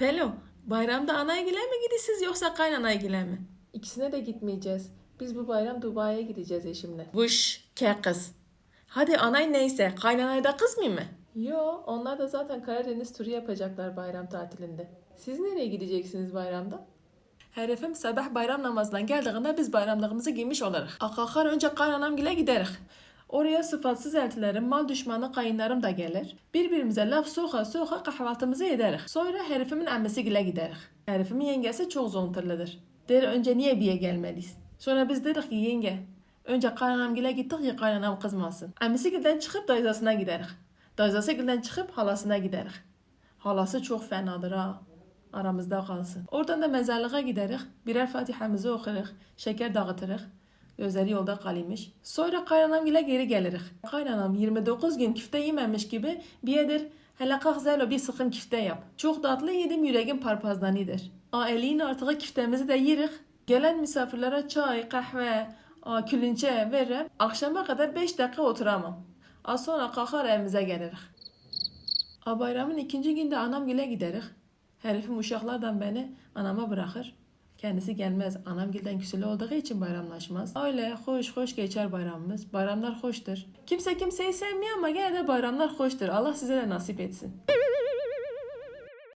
Pelo, bayramda anaygile mi gidiyorsunuz yoksa kaynanaygile mi? İkisine de gitmeyeceğiz. Biz bu bayram Dubai'ye gideceğiz eşimle. Vuş, ke kız. Hadi anay neyse, kaynanay da kız mı mı? Yo, onlar da zaten Karadeniz turu yapacaklar bayram tatilinde. Siz nereye gideceksiniz bayramda? Herifim sabah bayram namazından geldiğinde biz bayramlığımızı giymiş oluruz. Akakar önce kaynanamgile gideriz. Oraya sıfatsız eltilerim, mal düşmanı kayınlarım da gelir. Birbirimize laf soka soka kahvaltımızı ederiz. Sonra herifimin annesi gile gideriz. Herifimin yengesi çok zontırlıdır. Der önce niye biye gelmeliyiz? Sonra biz dedik ki yenge, önce kaynanamgile gittik ki kaynanam kızmasın. Annesi gilden çıkıp dayzasına gideriz. Dayzası gilden çıkıp halasına gideriz. Halası çok fenadır ha. Aramızda kalsın. Oradan da mezarlığa gideriz. Birer fatihamizi okuruz. Şeker dağıtırız. Gözleri yolda kalıymış. Sonra kaynanamgile geri geliriz. Kaynanam 29 gün küfte yememiş gibi biyedir. Hele kalk Zelo bir sıkım küfte yap. Çok tatlı yedim yüreğim parpazlanıdır. A eliğin artığı küftemizi de yeriz. Gelen misafirlere çay, kahve, a, külünçe veririm. Akşama kadar 5 dakika oturamam. Az sonra kalkar evimize geliriz. A bayramın ikinci günde anamgile gideriz. Herifim uşaklardan beni anama bırakır. Kendisi gelmez. Anamgilden küsülü olduğu için bayramlaşmaz. Öyle hoş hoş geçer bayramımız. Bayramlar hoştur. Kimse kimseyi sevmiyor ama gene de bayramlar hoştur. Allah size de nasip etsin.